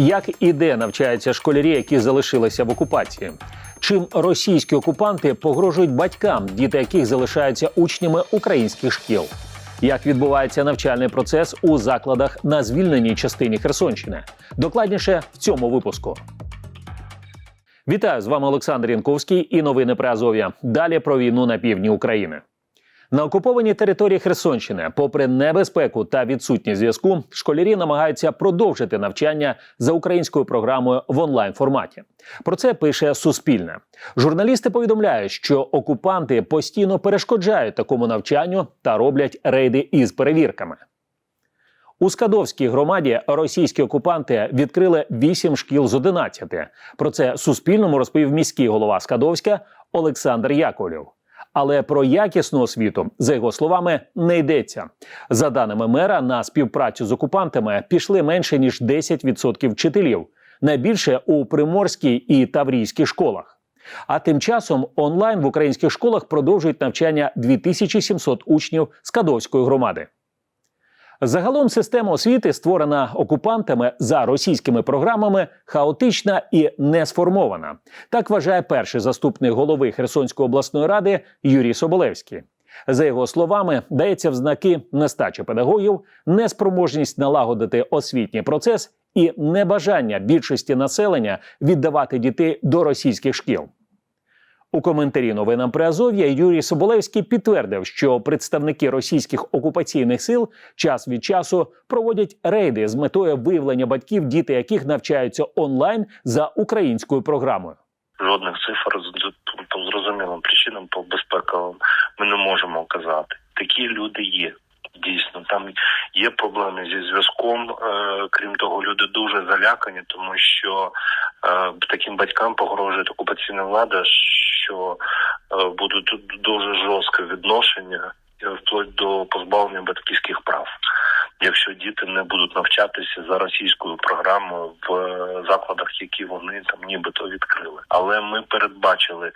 Як і де навчаються школярі, які залишилися в окупації? Чим російські окупанти погрожують батькам, діти яких залишаються учнями українських шкіл? Як відбувається навчальний процес у закладах на звільненій частині Херсонщини? Докладніше в цьому випуску. Вітаю з вами Олександр Янковський і новини про Азов'я. Далі про війну на півдні України. На окупованій території Херсонщини, попри небезпеку та відсутність зв'язку, школярі намагаються продовжити навчання за українською програмою в онлайн форматі. Про це пише Суспільне. Журналісти повідомляють, що окупанти постійно перешкоджають такому навчанню та роблять рейди із перевірками. У Скадовській громаді російські окупанти відкрили 8 шкіл з 11. Про це Суспільному розповів міський голова Скадовська Олександр Яковлєв. Але про якісну освіту, за його словами, не йдеться. За даними мера, на співпрацю з окупантами пішли менше ніж 10% вчителів, найбільше у приморській і таврійській школах. А тим часом онлайн в українських школах продовжують навчання 2700 учнів Скадовської громади. Загалом система освіти, створена окупантами за російськими програмами, хаотична і не сформована. Так вважає перший заступник голови Херсонської обласної ради Юрій Соболевський. За його словами, дається в знаки нестача педагогів, неспроможність налагодити освітній процес і небажання більшості населення віддавати дітей до російських шкіл. У коментарі новинам Приазов'я Юрій Соболевський підтвердив, що представники російських окупаційних сил час від часу проводять рейди з метою виявлення батьків, діти яких навчаються онлайн за українською програмою. Жодних цифр по зрозумілим причинам, по безпековим ми не можемо казати. Такі люди є. Дійсно, там є проблеми зі зв'язком. Е, крім того, люди дуже залякані, тому що е, таким батькам погрожує окупаційна влада, що е, будуть дуже жорстке відношення вплоть до позбавлення батьківських прав. Якщо діти не будуть навчатися за російською програмою в е, закладах, які вони там нібито відкрили, але ми передбачили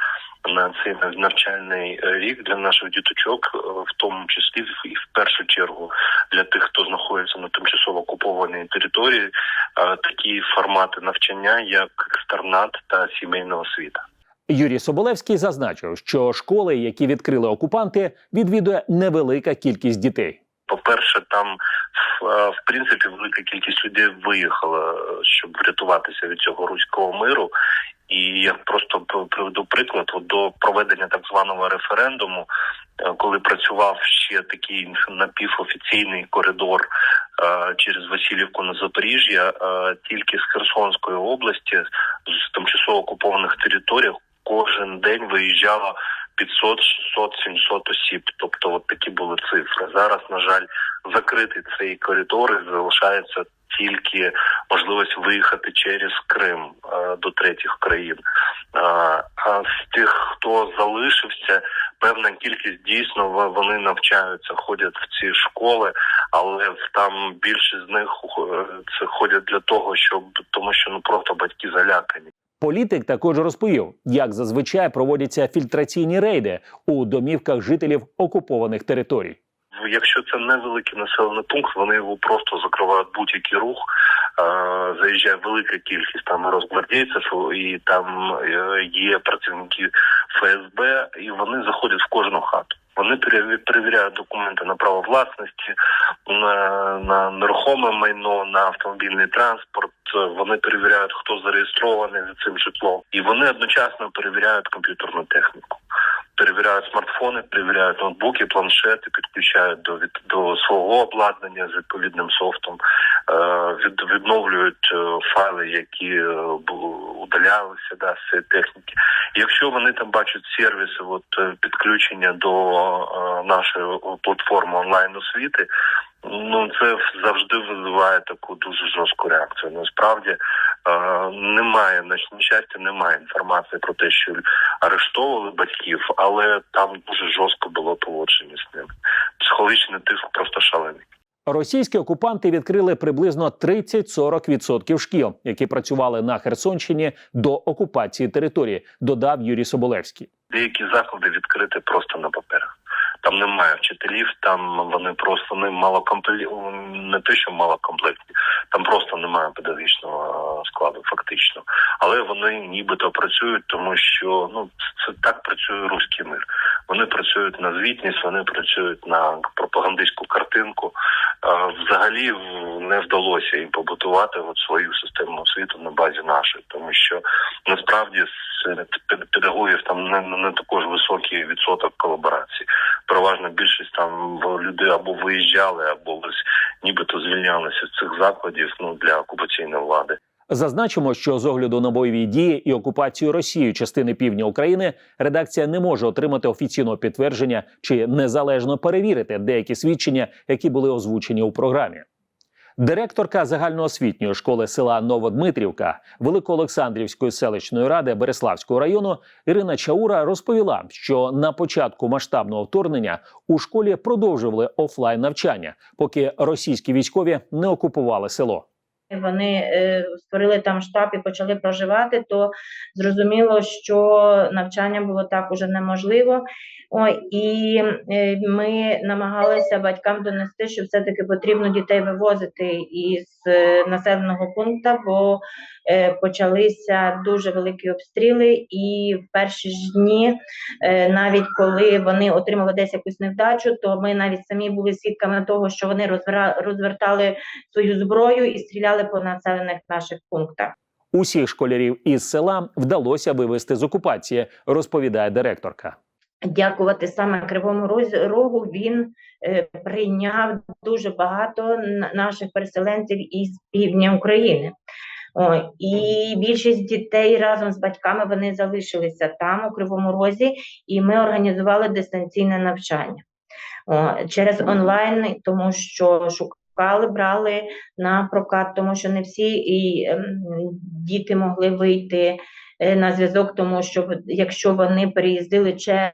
на цей навчальний е, рік для наших діточок, е, в тому числі і в першу чергу для тих, хто знаходиться на тимчасово окупованій території, такі формати навчання, як екстернат та сімейна освіта. Юрій Соболевський зазначив, що школи, які відкрили окупанти, відвідує невелика кількість дітей. По-перше, там в, е, принципі велика кількість людей виїхала, е, щоб врятуватися від цього руського миру. І я просто приведу приклад до проведення так званого референдуму, е, коли працював ще такий напівофіційний коридор через Васильівку на Запоріжжя, тільки з Херсонської області, з тимчасово окупованих територій, кожен день виїжджало 500, 600, 700 осіб. Тобто, от такі були цифри. Зараз, на жаль, закритий цей коридор і залишається тільки можливість виїхати через Крим е, до третіх країн. Е, а з тих, хто залишився, певна кількість дійсно вони навчаються, ходять в ці школи, але там більшість з них е, це ходять для того, щоб тому, що ну просто батьки залякані. Політик також розповів, як зазвичай проводяться фільтраційні рейди у домівках жителів окупованих територій. Якщо це невеликий населений пункт, вони його просто закривають будь-який рух. Е, Заїжджає велика кількість там розгвардійців, і там е, є працівники ФСБ, і вони заходять в кожну хату. Вони переві- перевіряють документи на право власності, на, на нерухоме майно, на автомобільний транспорт. Вони перевіряють, хто зареєстрований за цим житлом, і вони одночасно перевіряють комп'ютерну техніку перевіряють смартфони, перевіряють ноутбуки, планшети, підключають до від до свого обладнання з відповідним софтом, е, від, відновлюють е, файли, які е, удалялися да, з цієї техніки. Якщо вони там бачать сервіси, от підключення до нашої платформи онлайн освіти. Ну, це завжди визиває таку дуже жорстку реакцію. Насправді е, немає на щастя, немає інформації про те, що арештовували батьків, але там дуже жорстко було поводження з ними. Психологічний тиск просто шалений. Російські окупанти відкрили приблизно 30-40% шкіл, які працювали на Херсонщині до окупації території, додав Юрій Соболевський. Деякі заклади відкриті просто на паперах. Там немає вчителів, там вони просто не малокомплі... не те, що малокомплектні, там просто немає педагогічного складу, фактично. Але вони нібито працюють, тому що ну це так працює руський мир. Вони працюють на звітність, вони працюють на пропагандистську картинку. Взагалі не вдалося їм побутувати от свою систему освіту на базі нашої, тому що насправді серед педагогів там не не також високий відсоток колаборації. Переважна більшість там люди або виїжджали, або ось нібито звільнялися з цих закладів ну для окупаційної влади. Зазначимо, що з огляду на бойові дії і окупацію Росією частини півдня України редакція не може отримати офіційного підтвердження чи незалежно перевірити деякі свідчення, які були озвучені у програмі. Директорка загальноосвітньої школи села Новодмитрівка Великоолександрівської селищної ради Береславського району Ірина Чаура розповіла, що на початку масштабного вторгнення у школі продовжували офлайн навчання, поки російські військові не окупували село. Вони е, створили там штаб і почали проживати, то зрозуміло, що навчання було так уже неможливо. Ой, і е, ми намагалися батькам донести, що все-таки потрібно дітей вивозити із е, населеного пункту, бо почалися дуже великі обстріли, і в перші ж дні, навіть коли вони отримали десь якусь невдачу, то ми навіть самі були свідками того, що вони розвертали свою зброю і стріляли по населених наших пунктах. Усіх школярів із села вдалося вивести з окупації, розповідає директорка. Дякувати саме Кривому Рогу. Він е, прийняв дуже багато наших переселенців із півдня України. О, і більшість дітей разом з батьками вони залишилися там, у Кривому Розі, і ми організували дистанційне навчання О, через онлайн, тому що шукали, брали на прокат, тому що не всі і ем, діти могли вийти е, на зв'язок, тому що якщо вони переїздили через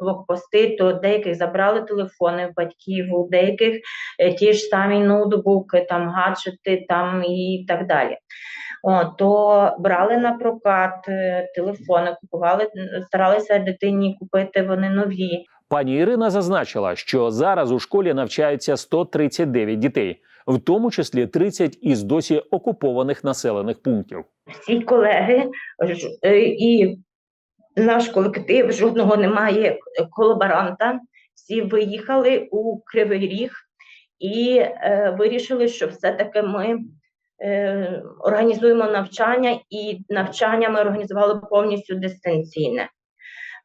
блокпости, то деяких забрали телефони в батьків, у деяких е, ті ж самі ноутбуки, там гаджети там і так далі. О, то брали на прокат е, телефони, купували, старалися дитині купити вони нові. Пані Ірина зазначила, що зараз у школі навчаються 139 дітей, в тому числі 30 із досі окупованих населених пунктів. всі колеги ж- е, і наш колектив жодного немає колаборанта. Всі виїхали у Кривий Ріг і е, вирішили, що все-таки ми е, організуємо навчання, і навчання ми організували повністю дистанційне.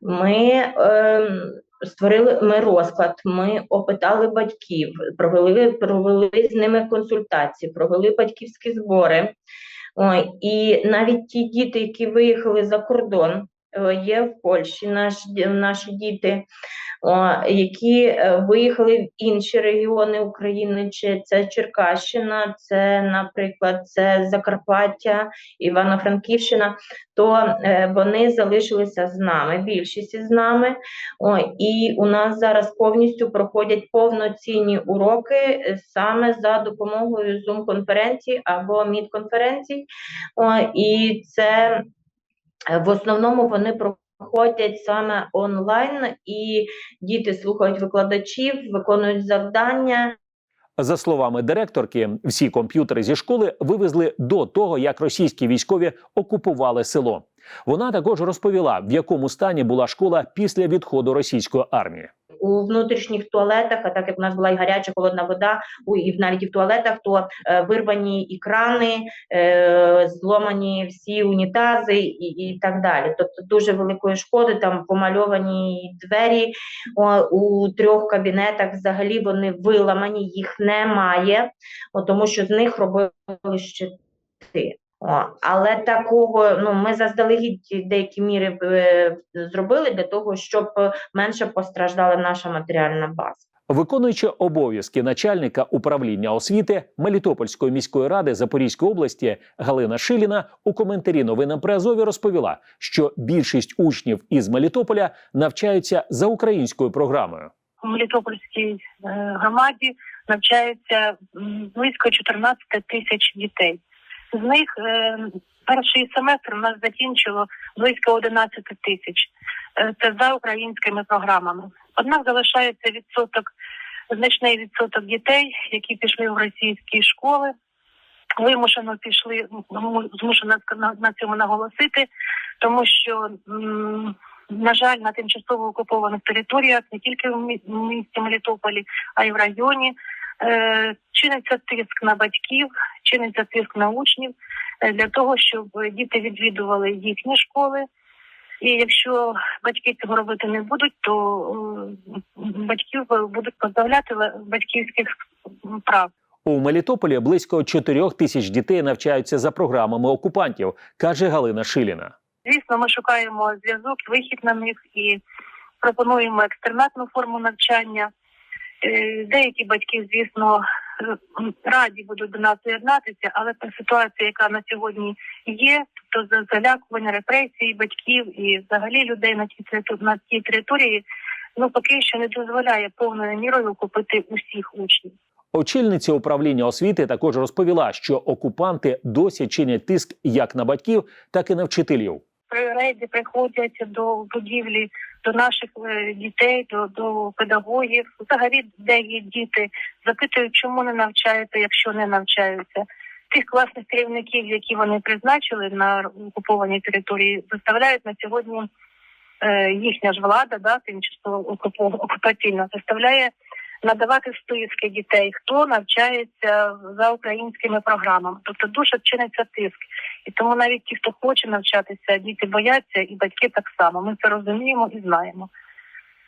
Ми ем, створили ми розклад, ми опитали батьків, провели, провели з ними консультації, провели батьківські збори. І навіть ті діти, які виїхали за кордон, є в Польщі наш, ді- наші діти, які е, виїхали в інші регіони України, чи це Черкащина, це, наприклад, це Закарпаття, Івано-Франківщина, то е, вони залишилися з нами, більшість із нами. І у нас зараз повністю проходять повноцінні уроки е, саме за допомогою Zoom-конференцій або Meet-конференцій. І це е, в основному вони проходять саме онлайн, і діти слухають викладачів, виконують завдання. За словами директорки, всі комп'ютери зі школи вивезли до того, як російські військові окупували село. Вона також розповіла, в якому стані була школа після відходу російської армії. У внутрішніх туалетах, а так як у нас була і гаряча холодна вода, і навіть і в туалетах, то е, вирвані і крани, е, зломані всі унітази і, і так далі. Тобто дуже великої шкоди, там помальовані двері у трьох кабінетах. Взагалі вони виламані, їх немає, тому що з них робили щити. О, але такого, ну ми заздалегідь деякі міри е, зробили для того, щоб менше постраждала наша матеріальна база. Виконуючи обов'язки начальника управління освіти Мелітопольської міської ради Запорізької області Галина Шиліна у коментарі новинам при Азові розповіла, що більшість учнів із Мелітополя навчаються за українською програмою. в Мелітопольській е, громаді навчається близько 14 тисяч дітей. З них е, перший семестр у нас закінчило близько 11 тисяч. Е, Це за українськими програмами. Однак залишається відсоток, значний відсоток дітей, які пішли в російські школи, вимушено пішли, змушена на, цьому наголосити, тому що, на жаль, на тимчасово окупованих територіях, не тільки в місті Мелітополі, а й в районі, чиниться тиск на батьків, чиниться тиск на учнів е, для того, щоб діти відвідували їхні школи. І якщо батьки цього робити не будуть, то е, батьків будуть позбавляти батьківських прав. У Мелітополі близько 4 тисяч дітей навчаються за програмами окупантів, каже Галина Шиліна. Звісно, ми шукаємо зв'язок, вихід на них і пропонуємо екстернатну форму навчання. Е, Деякі батьки, звісно, е, раді будуть до нас доєднатися, але та ситуація, яка на сьогодні є, тобто за- залякування, репресії батьків і взагалі людей на тій на тій території, ну поки що не дозволяє повною мірою охопити усіх учнів. Очільниця управління освіти також розповіла, що окупанти досі чинять тиск як на батьків, так і на вчителів. При рейді приходять до будівлі до наших е, дітей, до, до педагогів. Взагалі, де є діти, запитують, чому не навчаються, якщо не навчаються. Тих класних керівників, які вони призначили на окупованій території, заставляють на сьогодні е, їхня ж влада, да, тимчасово окупаційна, заставляє надавати списки дітей, хто навчається за українськими програмами. Тобто дуже чиниться тиск. І тому навіть ті, хто хоче навчатися, діти бояться, і батьки так само. Ми це розуміємо і знаємо.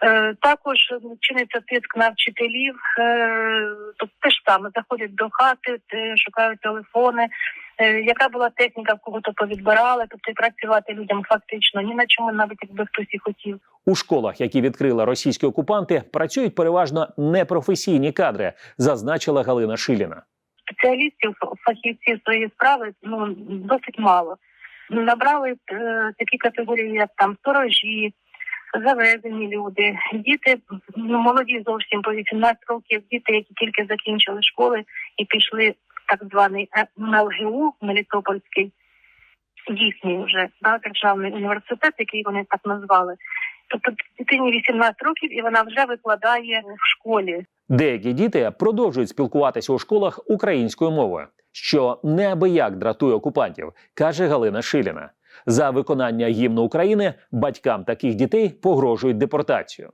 Е, також чиниться тиск на вчителів, е, тобто те ж саме заходять до хати, шукають телефони. Е, яка була техніка, в кого то повідбирали, тобто і працювати людям фактично ні на чому, навіть якби хтось і хотів. У школах, які відкрили російські окупанти, працюють переважно непрофесійні кадри, зазначила Галина Шиліна. спеціалістів, фахівців своєї справи ну досить мало. Набрали е, такі категорії, як там сторожі, завезені люди, діти ну, молоді зовсім по 18 років, діти, які тільки закінчили школи і пішли так званий е, МЛГУ Мелітопольський, їхній вже да, державний університет, який вони так назвали. Тобто дитині 18 років і вона вже викладає в школі. Деякі діти продовжують спілкуватися у школах українською мовою, що неабияк дратує окупантів, каже Галина Шиліна. За виконання гімну України батькам таких дітей погрожують депортацію.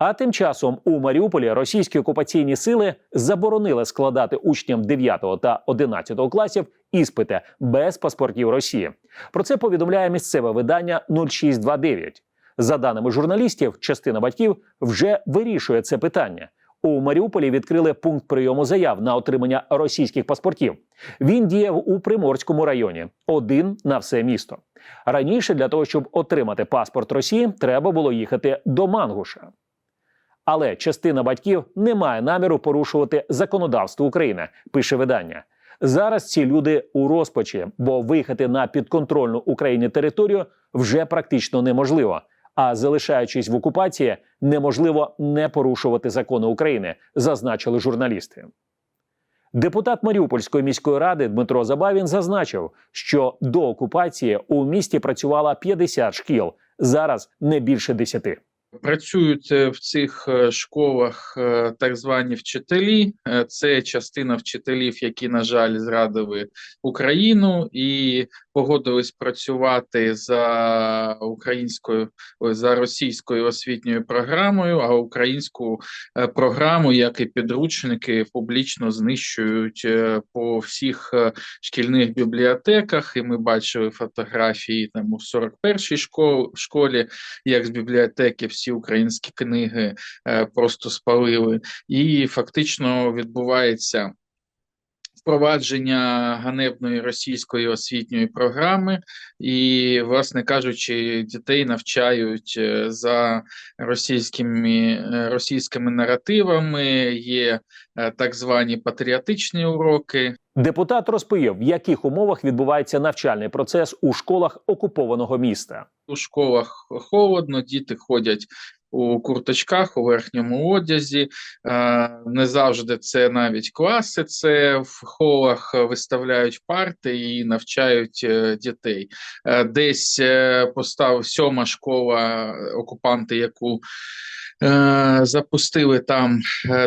А тим часом у Маріуполі російські окупаційні сили заборонили складати учням 9 та 11 класів іспити без паспортів Росії. Про це повідомляє місцеве видання 0629. За даними журналістів, частина батьків вже вирішує це питання. У Маріуполі відкрили пункт прийому заяв на отримання російських паспортів. Він діяв у Приморському районі, один на все місто. Раніше для того, щоб отримати паспорт Росії, треба було їхати до Мангуша. Але частина батьків не має наміру порушувати законодавство України, пише видання. Зараз ці люди у розпачі, бо виїхати на підконтрольну Україні територію вже практично неможливо. А залишаючись в окупації, неможливо не порушувати закони України, зазначили журналісти. Депутат Маріупольської міської ради Дмитро Забавін зазначив, що до окупації у місті працювало 50 шкіл, зараз не більше 10. Працюють е, в цих е, школах е, так звані вчителі. Це частина вчителів, які, на жаль, зрадили Україну і погодились працювати за українською за російською освітньою програмою. А українську е, програму, як і підручники, публічно знищують е, по всіх е, шкільних бібліотеках. І ми бачили фотографії там у 41-й школ- школі, як з бібліотеки всі українські книги просто спалили, і фактично відбувається впровадження ганебної російської освітньої програми, і, власне кажучи, дітей навчають е, за російськими, е, російськими наративами. Є е, так звані патріотичні уроки, Депутат розповів, в яких умовах відбувається навчальний процес у школах окупованого міста. у школах холодно, діти ходять у курточках, у верхньому одязі. Е, Не завжди це навіть класи, це в холах виставляють парти і навчають е, дітей. Е, Десь постав сьома школа окупанти, яку запустили там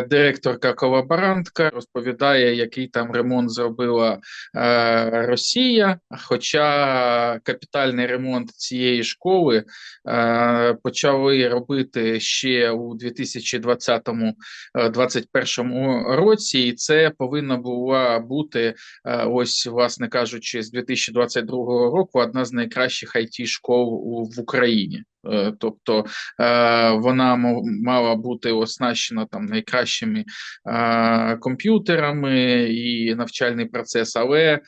директорка колаборантка, розповідає, який там ремонт зробила Росія. Хоча капітальний ремонт цієї школи почали робити ще у 2020-2021 році, і це повинна була бути е, ось, власне кажучи, з 2022 року одна з найкращих it школ в Україні. Е, Тобто е, вона мала бути оснащена там найкращими е, комп'ютерами і навчальний процес, але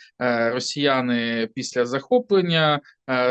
росіяни після захоплення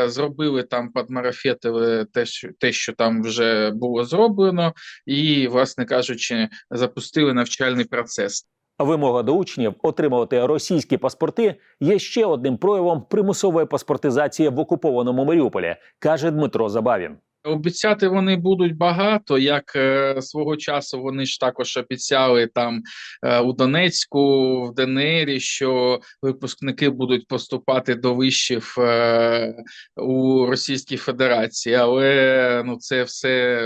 зробили там подмарафетили те, те, що там вже було зроблено, і, власне кажучи, запустили навчальний процес. Вимога до учнів отримувати російські паспорти є ще одним проявом примусової паспортизації в окупованому Маріуполі, каже Дмитро Забавін. Обіцяти вони будуть багато, як е, свого часу вони ж також обіцяли там е, у Донецьку, в ДНРі, що випускники будуть поступати до вишів е, у Російській Федерації, але ну це все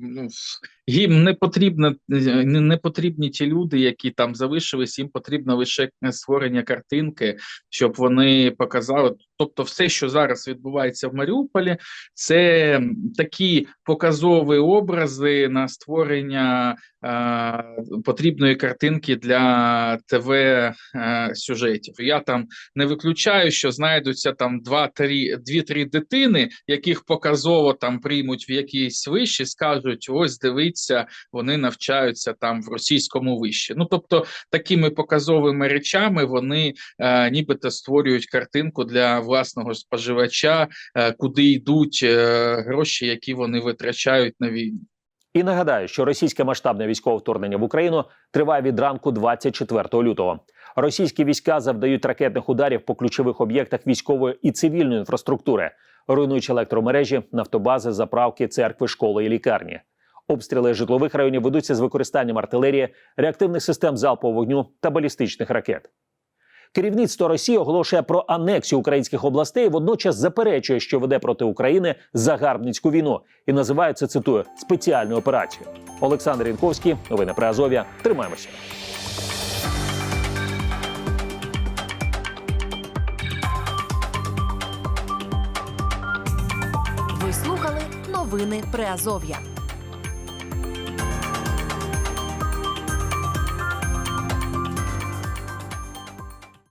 ну, їм не потрібно не, потрібні ті люди, які там залишились. Їм потрібно лише створення картинки, щоб вони показали. Тобто, все, що зараз відбувається в Маріуполі, це такі показові образи на створення е, потрібної картинки для ТВ е, сюжетів. Я там не виключаю, що знайдуться там два-три дві-три дитини, яких показово там приймуть в якійсь виші, скажуть: ось дивіться, вони навчаються там в російському виші. Ну тобто такими показовими речами вони е, нібито створюють картинку для власного споживача, е, куди йдуть е, гроші, які вони витрачають на війну. І нагадаю, що російське масштабне військове вторгнення в Україну триває від ранку 24 лютого. Російські війська завдають ракетних ударів по ключових об'єктах військової і цивільної інфраструктури, руйнуючи електромережі, нафтобази, заправки, церкви, школи і лікарні. Обстріли житлових районів ведуться з використанням артилерії, реактивних систем залпового вогню та балістичних ракет. Керівництво Росії оголошує про анексію українських областей, водночас заперечує, що веде проти України загарбницьку війну, і називає це цитую спеціальну операцію. Олександр Інковський, новини про Азов'я. Тримаємося. Ви слухали новини Приазов'я.